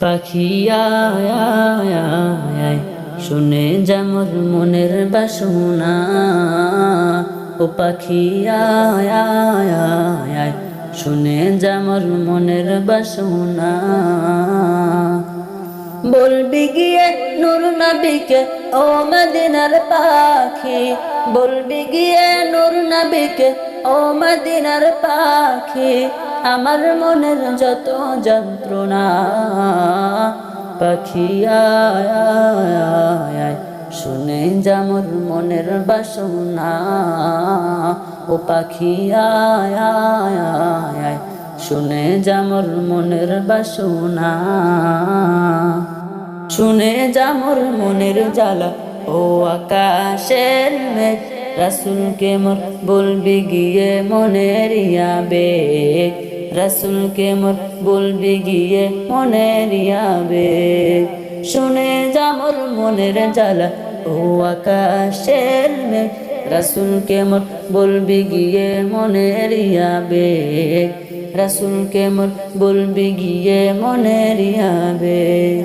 পাখি আয় আয় আয় আয়, শুনে যেমন মনের বাসনা। ও পাখি আয় আয় আয় আয়, শুনে যেমন মনের বাসনা। বলবি গিয়ে নূর নবীকে ও মদিনার পাখি। বলবি গিয়ে নূর নবীকে ও মদিনার পাখি। আমার মনের যত যন্ত্রণা, পাখি আয় শুনে যেমন মনের বাসনা। ও পাখি আয় আয় শুনে যেমন মনের বাসনা। শুনে যামর মনের জ্বালা, ও আকাশের মেঘ, রাসুলকে মোর বলবি গিয়ে মনের বেগ রাসুলকে মোর বলবি গিয়ে মনের বেগ শুনে যামর মনের জ্বালা, ও আকাশের মেঘ। রাসুলকে মোর বলবি গিয়ে মনের বেগ রাসুলকে মোর বলবি গিয়ে মনের বেগ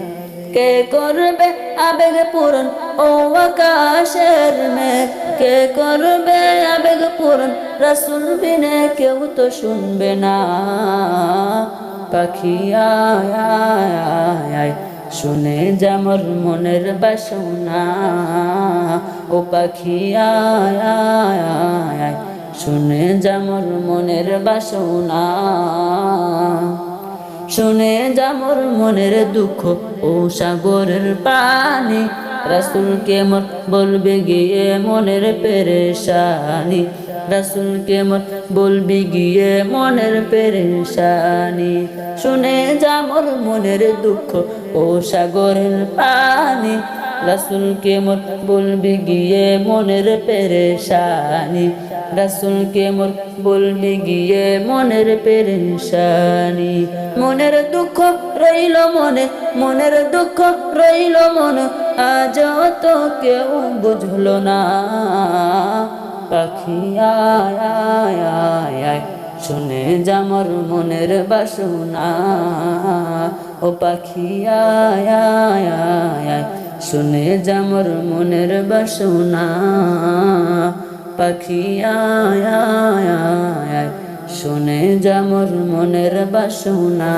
কে করবে আবেগ পূরণ, ও আকাশের মেঘ? কে করবে আবেগ পূরণ? রাসুল বিনে কেউ তো শুনবে না। পাখি আয় শুনে যেমন মনের বাসনা। ও পাখি আয় আয়, শুনে যেমন মনের বাসনা। শুনে যেমন মনের দুঃখ ও সাগরের পানি রাসুলকে মোর বলবে গিয়ে মনের পেরেশানি। রাসুলকে মোর বলবি গিয়ে মনের পেরেশানি। শুনে যামর মনের দুঃখ ও সাগরের পানি। রাসুলকে মোর বলবি গিয়ে মনের পেরেশানি। রাসুলকে মোর বলবি গিয়ে মনের পেরেশানি। মনের দুঃখ রইল মনে, মনের দুঃখ রইল মনে। আজ তো কেউ বুঝলো না। পাখি আয় শুনে যামর মনের বাসনা। ও পাখি আয় শুনে যামর মনের বাসনা। পাখি আয় আয় আয়, শুনে যামর মনের বাসনা।